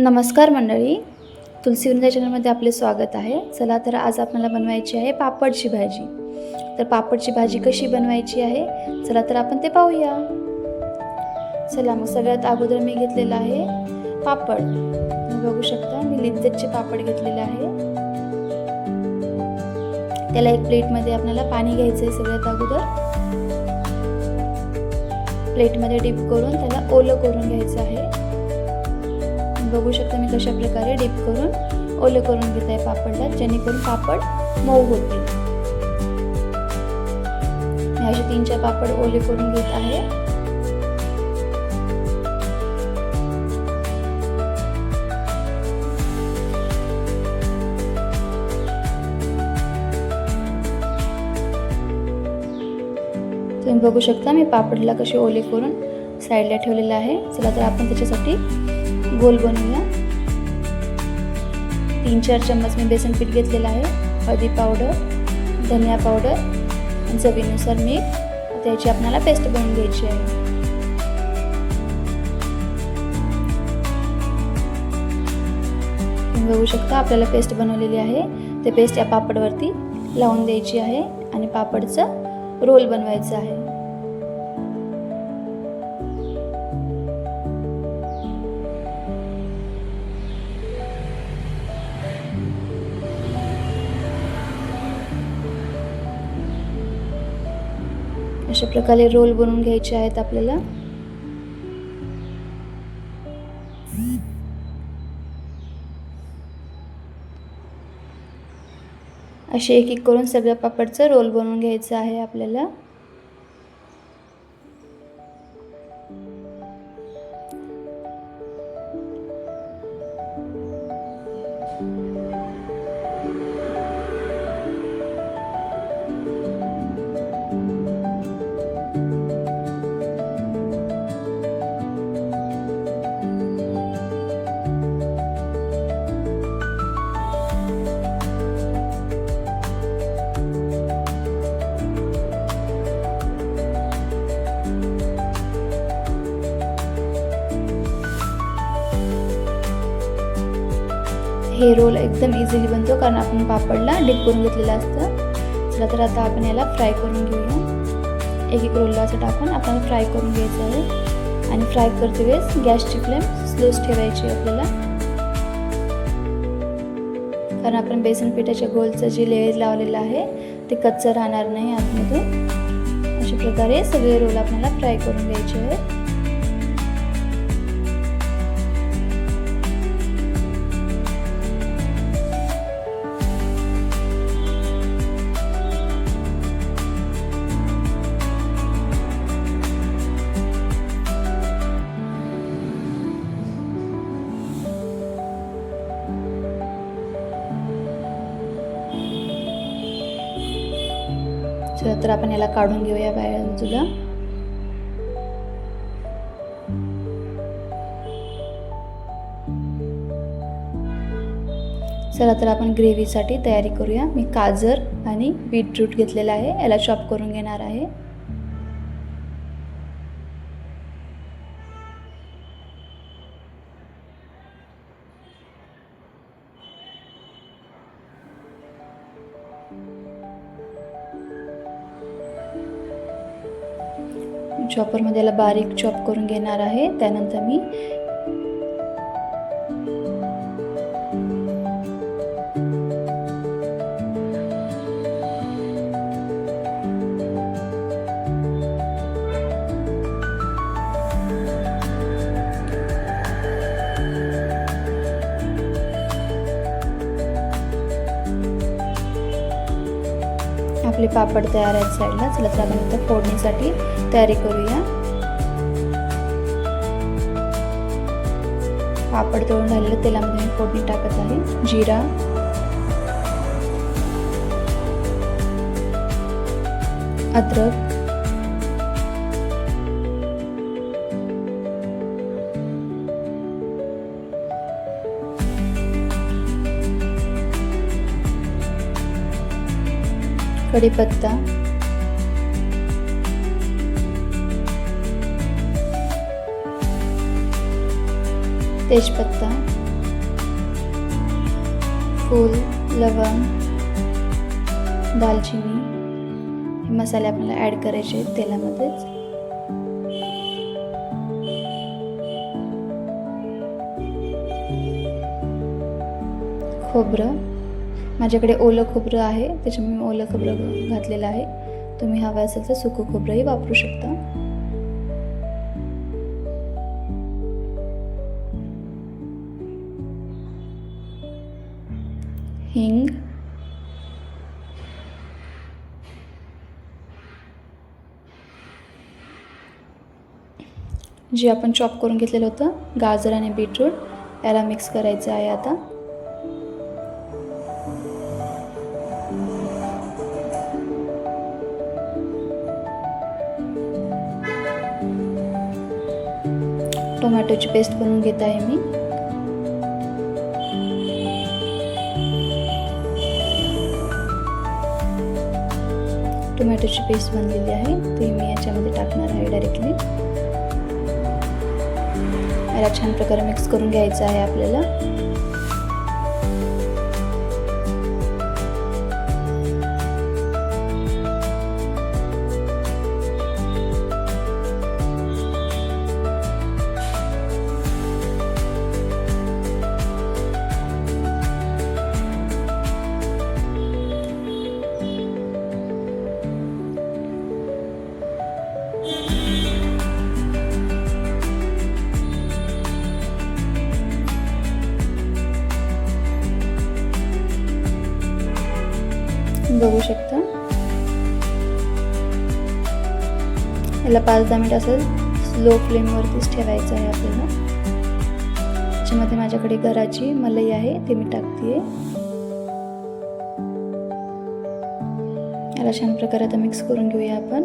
नमस्कार मंडळी. तुलसी वृंदा चॅनलमध्ये आपले स्वागत आहे. चला तर आज आपल्याला बनवायची आहे पापडची भाजी. तर पापडची भाजी कशी बनवायची आहे? चला तर आपण ते पाहूया. चला मग सगळ्यात अगोदर मी घेतलेलं आहे पापड. तुम्ही बघू शकता मी लिज्जतचे पापड घेतलेले आहे. त्याला एक प्लेटमध्ये आपल्याला पाणी घ्यायचं आहे सगळ्यात अगोदर. प्लेटमध्ये डिप करून त्याला ओलं करून घ्यायचं आहे. बघू शकता मी कशा प्रकारे डीप करून ओले करून घेत आहे पापडला जेणेकरून पापड मऊ होतील. मी असे तीन चार पापड ओले करून घेत आहे. तुम्ही बघू शकता मी पापडला कसे ओले करून साईडला ठेवलेलं आहे. चला तर आपण त्याच्यासाठी गोल बनवूया. तीन चार चम्मच मी बेसन पीठ घेतलेलं आहे. हळदी पावडर धनिया पावडर चवीनुसार मीठ. त्याची आपल्याला पेस्ट बनवून घ्यायची आहे. तुम्ही बघू शकता आपल्याला पेस्ट बनवलेली आहे. ते पेस्ट या पापडवरती लावून द्यायची आहे आणि पापडचं रोल बनवायचं आहे. अशा प्रकारे रोल बनवून घ्यायचे आहेत आपल्याला. असे एक एक करून सगळ्या पापडचं रोल बनवून घ्यायचं आहे आपल्याला. हे रोल एकदम इझिली बनतो कारण आपण पापडला डिप करून घेतलेलं असतं. चला तर आता आपण याला फ्राय करून घेऊया. एक एक रोलला असं टाकून आपण फ्राय करून घ्यायचं आहे. आणि फ्राय करते वेळेस गॅसची फ्लेम स्लोच ठेवायची आपल्याला. कारण आपण बेसन पिठाच्या गोलचं जे लेअर लावलेलं आहे ते कच्चं राहणार नाही आतमधून अशा प्रकारे सगळे रोल आपल्याला फ्राय करून घ्यायचे आहेत. चला तर आपण याला काढून घेऊया बाजूला चला तर आपण ग्रेव्हीसाठी तयारी करूया. मी गाजर आणि बीटरूट घेतलेला आहे. याला चॉप करून घेणार आहे. चॉपरमध्ये याला बारीक चॉप करून घेणार आहे. त्यानंतर मी आपले पापड तयार आहेत साईडला. चला तर आपण आता फोडणीसाठी तयारी करूया. पापड तळून झालेलं तेलामध्ये मी फोडणी टाकत आहे. जिरा. अद्रक. कढीपत्ता तेजपत्ता. फूल लवंग दालचिनी. हे मसाले आपल्याला ॲड करायचे आहेत तेलामध्येच. खोबरं. माझ्याकडे ओलं खोबरं आहे त्याच्यामुळे मी ओलं खोबरं घातलेलं आहे. तुम्ही हवं असेल तर सुकं खोबरंही वापरू शकता. हिंग. जे आपण चॉप करून घेतलेलं होतं गाजर आणि बीटरूट याला मिक्स करायचं आहे आता. टोमॅटोची पेस्ट बनवून घेत आहे मी. टोमॅटोची पेस्ट बनलेली आहे ती मी याच्यामध्ये टाकणार आहे डायरेक्टली याला छान प्रकारे मिक्स करून घ्यायचं आहे आपल्याला. याला पाच दहा मिनिट असं स्लो फ्लेमवरतीच ठेवायचं आहे आपल्याला. त्याच्यामध्ये माझ्याकडे घराची मलई आहे ते मी टाकते याला छान प्रकारे आता मिक्स करून घेऊया आपण.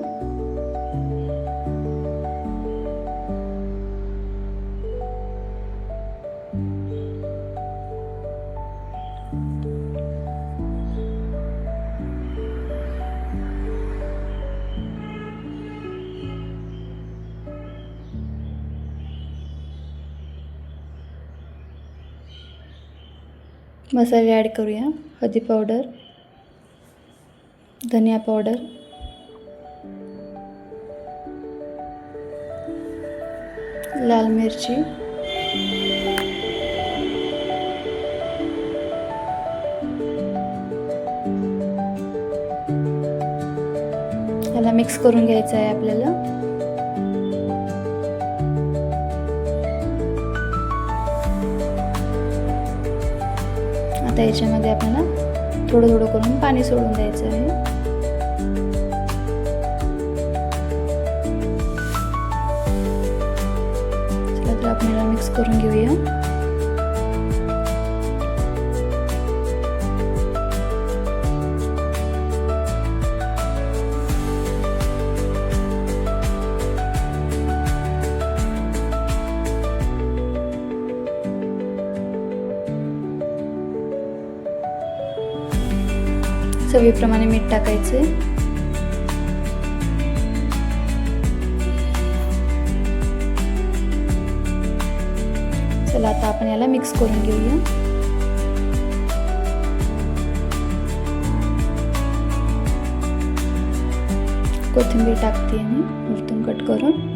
मसाले ॲड करूया. हळदी पावडर धनिया पावडर. लाल मिरची. याला मिक्स करून घ्यायचं आहे आपल्याला. आता याच्यामध्ये आपल्याला थोडं थोडं करून पाणी सोडून द्यायचं आहे. तर आपण याला मिक्स करून घेऊया. चवीप्रमाणे मीठ टाकायचे. चला आता आपण याला मिक्स करून घेऊया. कोथिंबीर टाकते मी उलटून कट करून.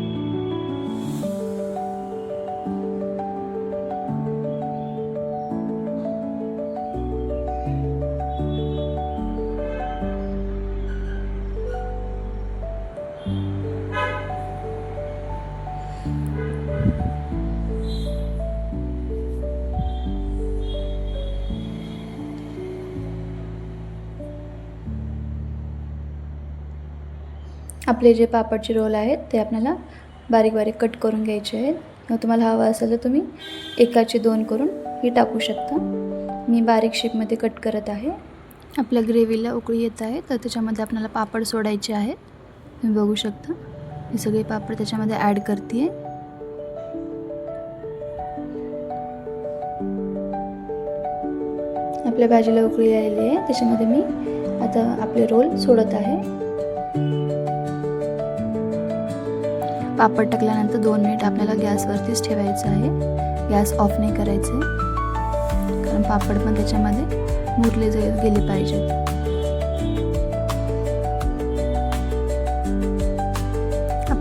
आपले जे पापडचे रोल आहेत ते आपल्याला बारीक बारीक कट करून घ्यायचे आहेत. किंवा तुम्हाला हवं असेल तर तुम्ही एकाचे दोन करून ही टाकू शकता. मी बारीक शेपमध्ये कट करत आहे. आपल्या ग्रेव्हीला उकळी येत आहे तर त्याच्यामध्ये आपल्याला पापड सोडायचे आहेत. तुम्ही बघू शकता. हे सगळे पापड त्याच्यामध्ये ॲड करते आपल्या भाजीला उकळी आलेली आहे. त्याच्यामध्ये मी आता आपले रोल सोडत आहे. पापड टाकल्यानंतर दोन मिनिट आपल्याला गॅसवरतीच ठेवायचं आहे. गॅस ऑफ नाही करायचं. आहे कारण पापड पण त्याच्यामध्ये मुरले जे गेले पाहिजेत.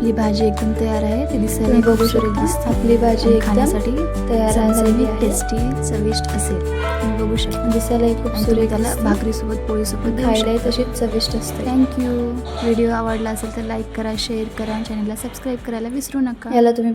आपली भाजी एकदम तयार आहे. ते दिसायला बघू शकता. आपली भाजी खाण्यासाठी तयार आहे. टेस्टी चविष्ट असेल. तुम्ही बघू शकता. दिसायलाही खूप आणि तुम्ही सुरेख त्याला दिसते. भाकरीसोबत पोळीसोबत खायलाही तशीच चविष्ट असते. थँक्यू व्हिडिओ आवडला असेल तर लाईक करा शेअर करा आणि चॅनलला सबस्क्राईब करायला विसरू नका. याला तुम्ही